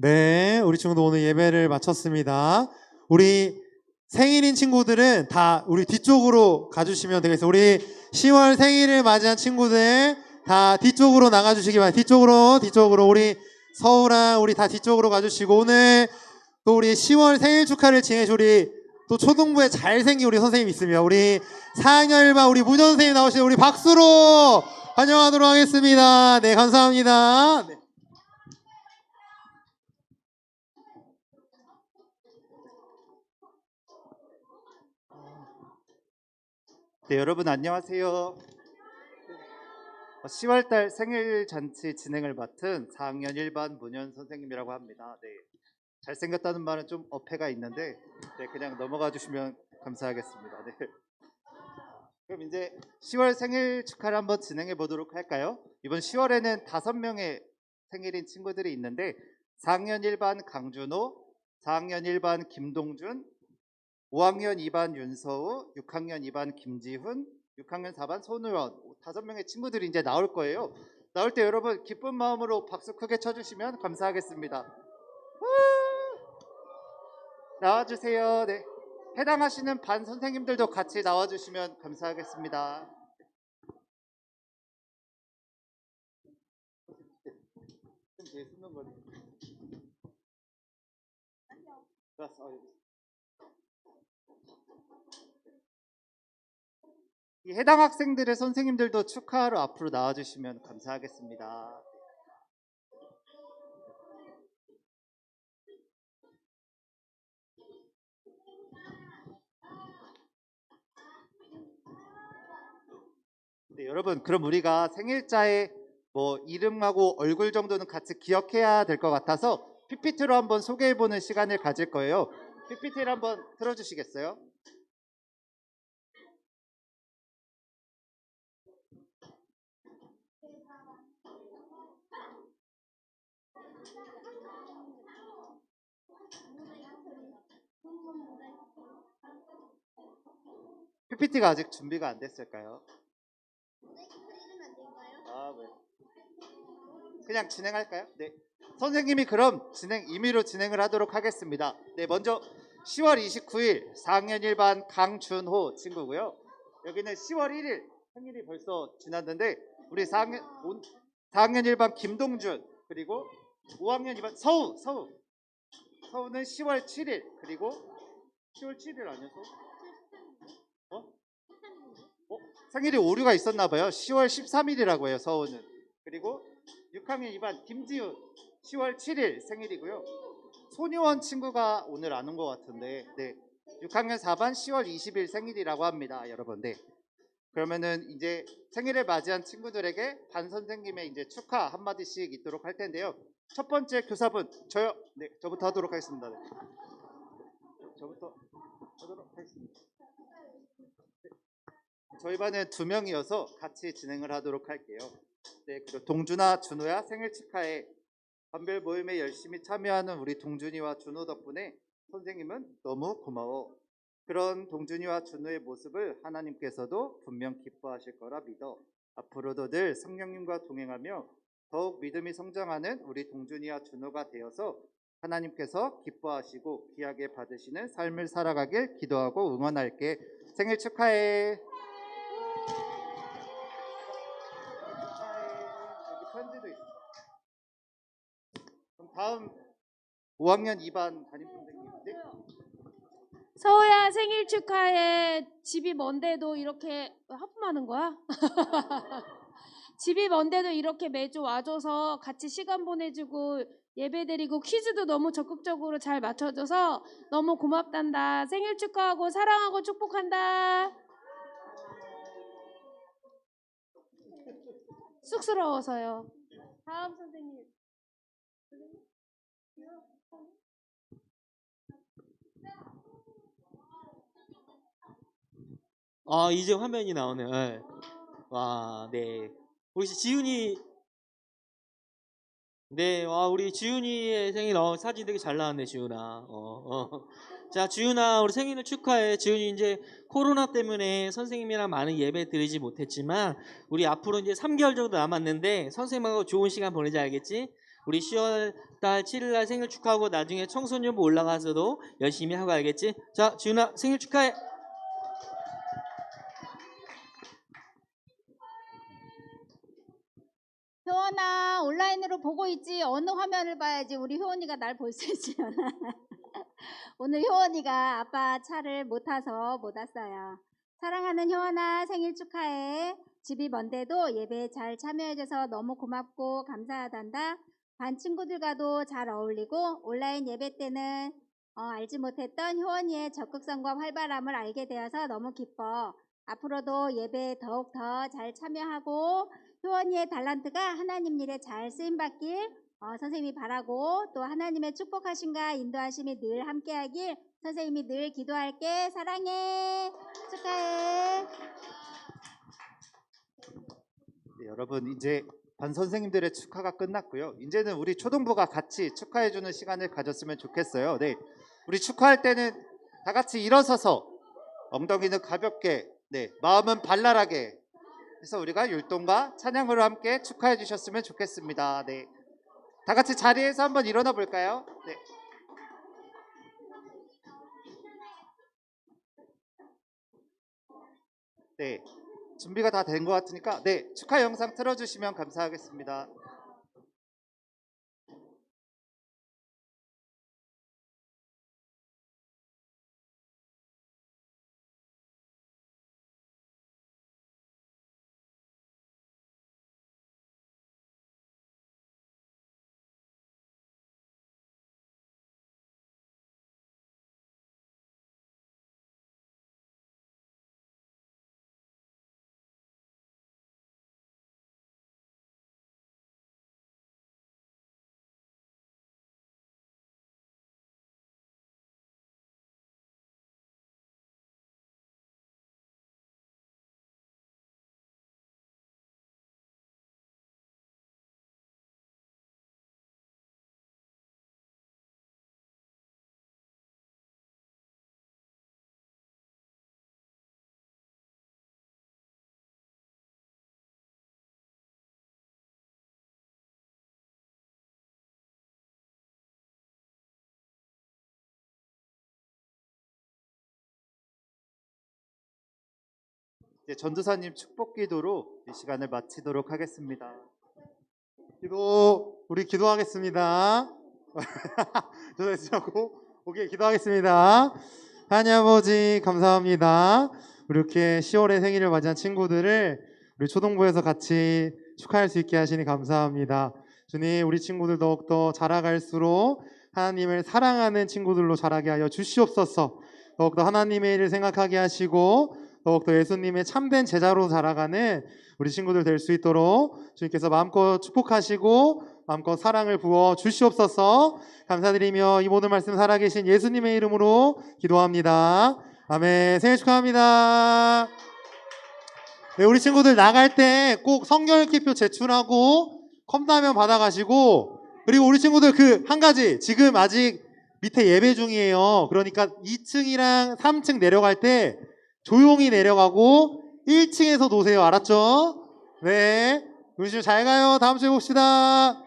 네, 우리 친구도 오늘 예배를 마쳤습니다. 우리 생일인 친구들은 다 우리 뒤쪽으로 가주시면 되겠습니다. 우리 10월 생일을 맞이한 친구들 다 뒤쪽으로 나가주시기 바랍니다. 뒤쪽으로, 뒤쪽으로. 우리 서우랑 우리 다 뒤쪽으로 가주시고 오늘 또 우리 10월 생일 축하를 지내주 우리 또 초등부에 잘생긴 우리 선생님 있습니다. 우리 4학년 1반 우리 문현 선생님 나오시는 우리 박수로 환영하도록 하겠습니다. 네, 감사합니다. 네. 네, 여러분 안녕하세요. 10월달 생일 잔치 진행을 맡은 4학년 1반 문현 선생님이라고 합니다. 네, 잘생겼다는 말은 좀 어폐가 있는데, 네, 그냥 넘어가 주시면 감사하겠습니다. 네. 그럼 이제 10월 생일 축하를 한번 진행해 보도록 할까요? 이번 10월에는 다섯 명의 생일인 친구들이 있는데, 4학년 1반 강준호, 4학년 1반 김동준, 5학년 2반 윤서우, 6학년 2반 김지훈, 6학년 4반 손우연 다섯 명의 친구들이 이제 나올 거예요. 나올 때 여러분 기쁜 마음으로 박수 크게 쳐주시면 감사하겠습니다. 우! 나와주세요. 네. 해당하시는 반 선생님들도 같이 나와주시면 감사하겠습니다. 좀 숨는 거리. 좋았어. 어, 여기. 이 해당 학생들의 선생님들도 축하하러 앞으로 나와주시면 감사하겠습니다. 네, 여러분 그럼 우리가 생일자의 뭐 이름하고 얼굴 정도는 같이 기억해야 될 것 같아서 PPT로 한번 소개해보는 시간을 가질 거예요. PPT를 한번 틀어주시겠어요? PPT가 아직 준비가 안 됐을까요? 아, 네. 그냥 진행할까요? 네. 선생님이 그럼 진행 임의로 진행을 하도록 하겠습니다. 네, 먼저 10월 29일 4학년 1반 강준호 친구고요. 여기는 10월 1일 생일이 벌써 지났는데 우리 4학년 4학년 1반 김동준 그리고 5학년 2반 서우 서우 서우는 10월 7일 그리고 10월 7일 아니었어? 어? 어? 생일이 오류가 있었나 봐요. 10월 13일이라고 해요. 서우는. 그리고 6학년 2반 김지훈 10월 7일 생일이고요. 손유원 친구가 오늘 안 온 것 같은데 네. 6학년 4반 10월 20일 생일이라고 합니다. 여러분. 네. 그러면은 이제 생일을 맞이한 친구들에게 반 선생님의 이제 축하 한마디씩 있도록 할 텐데요. 첫 번째 교사분 저요. 네, 저부터 하도록 하겠습니다. 네. 저부터 하도록 하겠습니다. 저희 반은 두 명이어서 같이 진행을 하도록 할게요. 네, 그리고 동준아, 준호야 생일 축하해. 반별 모임에 열심히 참여하는 우리 동준이와 준호 덕분에 선생님은 너무 고마워. 그런 동준이와 준호의 모습을 하나님께서도 분명 기뻐하실 거라 믿어. 앞으로도 늘 성령님과 동행하며 더욱 믿음이 성장하는 우리 동준이와 준호가 되어서 하나님께서 기뻐하시고 귀하게 받으시는 삶을 살아가길 기도하고 응원할게. 생일 축하해. 다음 5학년 2반 담임 선생님. 네? 서우야 생일 축하해. 집이 먼데도 이렇게 하품하는 거야? 집이 먼데도 이렇게 매주 와줘서 같이 시간 보내주고 예배드리고 퀴즈도 너무 적극적으로 잘 맞춰줘서 너무 고맙단다. 생일 축하하고 사랑하고 축복한다. 쑥스러워서요. 다음 선생님. 아 이제 화면이 나오네요. 예. 와, 네. 우리 지훈이 네, 와 우리 지훈이의 생일 어, 사진 되게 잘 나왔네, 지훈아. 어, 어. 자, 지훈아, 우리 생일을 축하해. 지훈이 이제 코로나 때문에 선생님이랑 많은 예배 드리지 못했지만 우리 앞으로 이제 3개월 정도 남았는데 선생님하고 좋은 시간 보내자 알겠지? 우리 10월 달 7일 날 생일 축하하고 나중에 청소년부 올라가서도 열심히 하고 알겠지? 자, 지훈아 생일 축하해. 효원아 온라인으로 보고 있지? 어느 화면을 봐야지? 우리 효원이가 날 볼 수 있지 오늘 효원이가 아빠 차를 못 타서 못 왔어요. 사랑하는 효원아 생일 축하해. 집이 먼데도 예배에 잘 참여해줘서 너무 고맙고 감사하단다. 반 친구들과도 잘 어울리고 온라인 예배 때는 어, 알지 못했던 효원이의 적극성과 활발함을 알게 되어서 너무 기뻐. 앞으로도 예배에 더욱 더 잘 참여하고 효원이의 달란트가 하나님 일에 잘 쓰임받길 어, 선생님이 바라고 또 하나님의 축복하심과 인도하심이 늘 함께하길 선생님이 늘 기도할게 사랑해 축하해 네, 여러분 이제 반 선생님들의 축하가 끝났고요. 이제는 우리 초등부가 같이 축하해주는 시간을 가졌으면 좋겠어요. 네, 우리 축하할 때는 다 같이 일어서서 엉덩이는 가볍게, 네, 마음은 발랄하게 해서 우리가 율동과 찬양으로 함께 축하해 주셨으면 좋겠습니다. 네, 다 같이 자리에서 한번 일어나 볼까요? 네. 네, 준비가 다 된 것 같으니까 네 축하 영상 틀어 주시면 감사하겠습니다. 전도사님 축복 기도로 이 시간을 마치도록 하겠습니다. 기도 우리 기도하겠습니다. 전화해주고 오케이 기도하겠습니다. 하나님 아버지 감사합니다. 이렇게 10월에 생일을 맞이한 친구들을 우리 초동부에서 같이 축하할 수 있게 하시니 감사합니다. 주님 우리 친구들 더욱더 자라갈수록 하나님을 사랑하는 친구들로 자라게 하여 주시옵소서. 더욱더 하나님의 일을 생각하게 하시고 더욱더 예수님의 참된 제자로 자라가는 우리 친구들 될 수 있도록 주님께서 마음껏 축복하시고 마음껏 사랑을 부어 주시옵소서 감사드리며 이 모든 말씀 살아계신 예수님의 이름으로 기도합니다. 아멘. 생일 축하합니다. 네, 우리 친구들 나갈 때 꼭 성경 읽기표 제출하고 컵라면 받아가시고 그리고 우리 친구들 그 한 가지 지금 아직 밑에 예배 중이에요. 그러니까 2층이랑 3층 내려갈 때 조용히 내려가고 1층에서 노세요. 알았죠? 네. 우리 친구 잘 가요. 다음 주에 봅시다.